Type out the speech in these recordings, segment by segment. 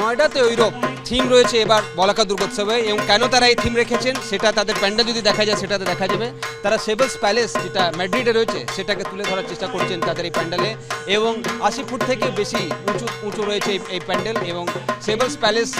নয়ডাতে Europe theme রয়েছে এবার বলাকা দুর্গোৎসবে এবং কেন তারা এই থিম রেখেছেন সেটা তাদের প্যান্ডেল যদি দেখা যায় সেটাতে দেখা যাবে। তারা সেভেলস প্যালেস যেটা ম্যাড্রিডে রয়েছে সেটাকে তুলে ধরার চেষ্টা করছেন তাদের এই প্যান্ডেলে এবং আশি ফুট থেকে বেশি উঁচু উঁচু রয়েছে এই প্যান্ডেল এবং সেভেলস প্যালেস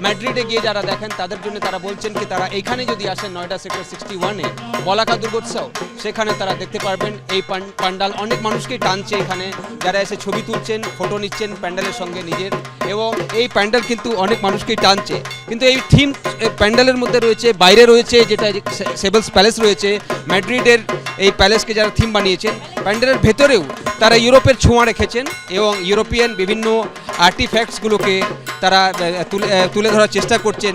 ম্যাড্রিডে গিয়ে যারা দেখেন, তাদের জন্য তারা বলছেন কি, তারা এখানে যদি আসেন নয়ডা সেক্টর সিক্সটি ওয়ানে বলাকা দুর্গোৎসব, সেখানে তারা দেখতে পারবেন, এই পান- পান্ডাল অনেক মানুষকেই টানছে এখানে। যারা এসে ছবি তুলছেন ফটো নিচ্ছেন প্যান্ডেলের সঙ্গে নিজের, এবং এই প্যান্ডেল কিন্তু অনেক মানুষকেই টানছে। কিন্তু এই থিম প্যান্ডেলের মধ্যে রয়েছে, বাইরে রয়েছে, যেটা সেবলস প্যালেস রয়েছে, ম্যাড্রিডের এই প্যালেসকে যারা থিম বানিয়েছেন, প্যান্ডেলের ভেতরেও তারা ইউরোপের ছোঁয়া রেখেছেন, এবং ইউরোপিয়ান বিভিন্ন আর্টিফ্যাক্টসগুলোকে তারা তুলে তুলে ধরার চেষ্টা করছেন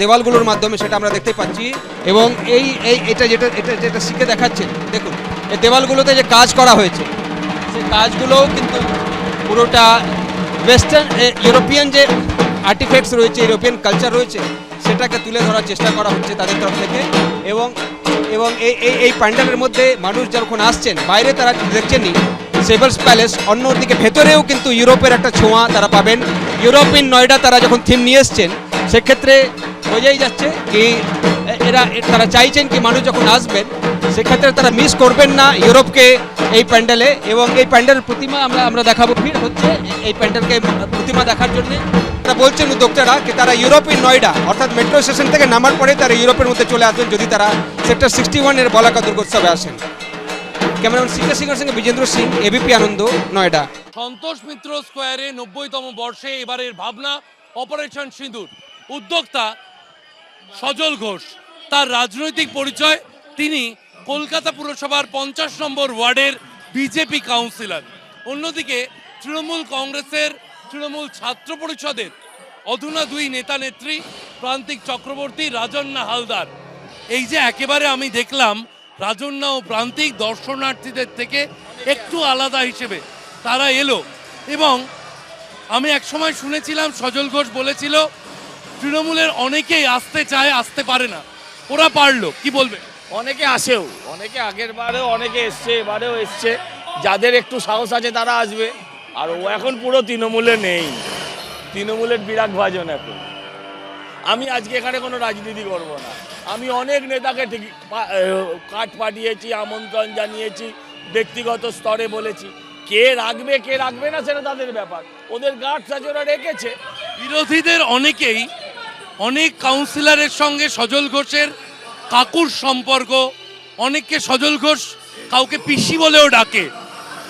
দেওয়ালগুলোর মাধ্যমে সেটা আমরা দেখতে পাচ্ছি। এবং এই এই, এটা যেটা এটা যেটা শিখে দেখাচ্ছেন, দেখুন, এই দেওয়ালগুলোতে যে কাজ করা হয়েছে, সেই কাজগুলোও কিন্তু পুরোটা ওয়েস্টার্ন ইউরোপিয়ান যে আর্টিফ্যাক্টস রয়েছে ইউরোপিয়ান কালচার রয়েছে, সেটাকে তুলে ধরার চেষ্টা করা হচ্ছে তাদের তরফ থেকে। এবং এবং এই এই এই প্যান্ডেলের মধ্যে মানুষ যখন আসছেন, বাইরে তারা দেখছেনই সেভার্স প্যালেস অন্যদিকে ভেতরেও কিন্তু ইউরোপের একটা ছোঁয়া তারা পাবেন। ইউরোপিয়ান নয়ডা তারা যখন থিম নিয়ে এসছেন, সেক্ষেত্রে বোঝাই যাচ্ছে কি এরা তারা চাইছেন কি মানুষ যখন আসবেন, সেক্ষেত্রে তারা মিস করবেন না ইউরোপকে এই প্যান্ডেলে এবং এই প্যান্ডেল প্রতিমা আমরা আমরা দেখাবো ভিড় হচ্ছে এই প্যান্ডেলকে প্রতিমা দেখার জন্য তারা বলছেন উদ্যোক্তারা কি তারা ইউরোপিয়ান নয়ডা, অর্থাৎ মেট্রো স্টেশন থেকে নামার পরে তারা ইউরোপের মধ্যে চলে আসবেন যদি তারা সেক্টর সিক্সটি ওয়ানের বলাকা দুর্গোৎসবে আসেন। ক্যামেরাম্যান সিকে সিংহের সঙ্গে বিজেন্দ্র সিং এবিপি আনন্দ, নয়ডা। সন্তোষ মিত্র স্কোয়ারে নব্বইতম বর্ষে এবারের ভাবনা, অপারেশন সিঁদুর। উদ্যোক্তা সজল ঘোষ। তার রাজনৈতিক পরিচয়, তিনি কলকাতা পুরসভার পঞ্চাশ নম্বর ওয়ার্ডের বিজেপি কাউন্সিলর। অন্যদিকে তৃণমূল কংগ্রেসের তৃণমূল ছাত্র পরিষদের অধুনা দুই নেতা নেত্রী প্রান্তিক চক্রবর্তী রাজন্না হালদার। এই যে একেবারে আমি দেখলাম রাজন্না ও প্রান্তিক দর্শনার্থীদের থেকে একটু আলাদা হিসেবে তারা এলো এবং আমি একসময় শুনেছিলাম, সজল ঘোষ বলেছিল, তৃণমূলের অনেকেই আসতে চায়, আসতে পারে না। ওরা পারল, কি বলবে? অনেকে আসেও, অনেকে আগের বারেও অনেকে এসছে, এবারেও এসছে। যাদের একটু সাহস আছে তারা আসবে। আর ও এখন পুরো তৃণমূলে নেই। তৃণমূলের বিরাট ভাজন এখন। আমি আজকে এখানে কোনো রাজনীতি করব না। আমি অনেক নেতাকে কার্ড পাঠিয়েছি আমন্ত্রণ জানিয়েছি ব্যক্তিগত স্তরে বলেছি। কে রাখবে কে রাখবে না সেটা তাদের ব্যাপার। ওদের গার্ডস আছে ওরা রেখেছে। বিরোধীদের অনেকেই অনেক কাউন্সিলরের সঙ্গে সজল ঘোষের কাকুর সম্পর্ক অনেককে সজল ঘোষ কাউকে পিসি বলেও ডাকে।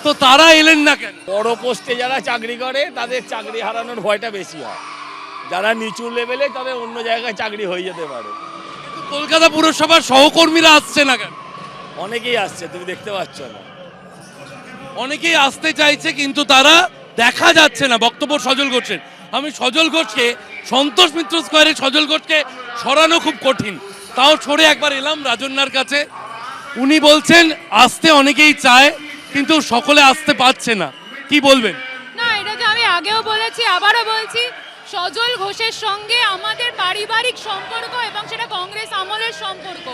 তো তারা এলেন না কেন? বড় পোস্টে যারা চাকরি করে তাদের চাকরি হারানোর ভয়টা বেশি হয়। যারা নিচু লেভেলে তাদের অন্য জায়গায় চাকরি হয়ে যেতে পারে। কলকাতা পুরসভার সহকর্মীরা আসছে না কেন? অনেকেই আসছে তুমি দেখতে পাচ্ছ না। অনেকেই আসতে চাইছে কিন্তু তারা দেখা যাচ্ছে না। বক্তব্য সজল ঘোষের। আমি সজল ঘোষকে সন্তোষ মিত্র স্কোয়ারে সজল ঘোষকে সরানো খুব কঠিন। তাও সরে একবার এলাম রাজন্যার কাছে। উনি বলছেন আসতে অনেকেই চায় কিন্তু সকলে আসতে পারছে না। কি বলবেন? না এটা তো আমি আগেও বলেছি আবারও বলছি সজল ঘোষের সঙ্গে আমাদের পারিবারিক সম্পর্ক এবং সেটা কংগ্রেস আমলের সম্পর্ক।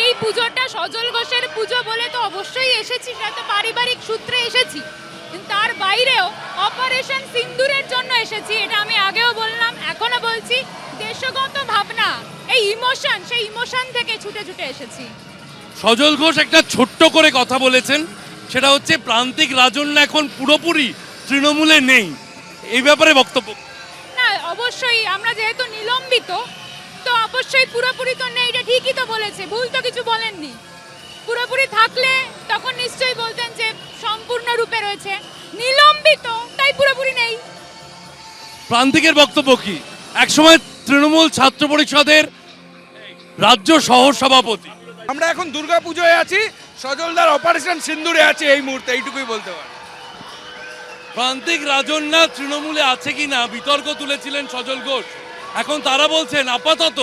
এই পুজোটা সজল ঘোষের পুজো বলে তো অবশ্যই এসেছি, সেটা তো পারিবারিক সূত্রে এসেছি। তার বাইরেও অপারেশন সিন্দুরের জন্য এসেছি, এটা আমি আগেও বললাম এখনও বলছি, দেশগত ভাবনা, এই ইমোশন, সেই ইমোশন থেকে ছুটে ছুটে এসেছি। সজল ঘোষ একটা ছোট্ট করে কথা বলেছেন, সেটা হচ্ছে প্রান্তিক রাজন্য এখন পুরোপুরি তৃণমূলে নেই। এই ব্যাপারে বক্তব্য অবশ্যই আমরা যেহেতু নিলম্বিত তো অবশ্যই পুরোপুরি তো নেই এটা ঠিকই তো বলেছে ভুল তো কিছু বলেননি। পুরোপুরি থাকলে তখন নিশ্চয়ই বলতেন যে সম্পূর্ণ রূপে রয়েছে নিলম্বিত তাই পুরোপুরি নেই। প্রান্তিকের বক্তব্য কি? একসময় তৃণমূল ছাত্র পরিষদের রাজ্য সহ সভাপতি আমরা এখন দুর্গা পুজোয় আছি সজলদার অপারেশন সিন্দুরে আছে এই মুহূর্তে এইটুকুই বলতে পারি প্রান্তিক রাজন্যা তৃণমূলে আছে কিনা বিতর্ক তুলেছিলেন সজল ঘোষ। এখন তারা বলছেন, আপাতত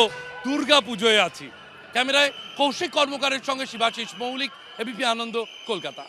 দুর্গা পুজোয় আছি। ক্যামেরায় কৌশিক কর্মকারের সঙ্গে শিবাশিস মৌলিক, এবিপি আনন্দ, কলকাতা।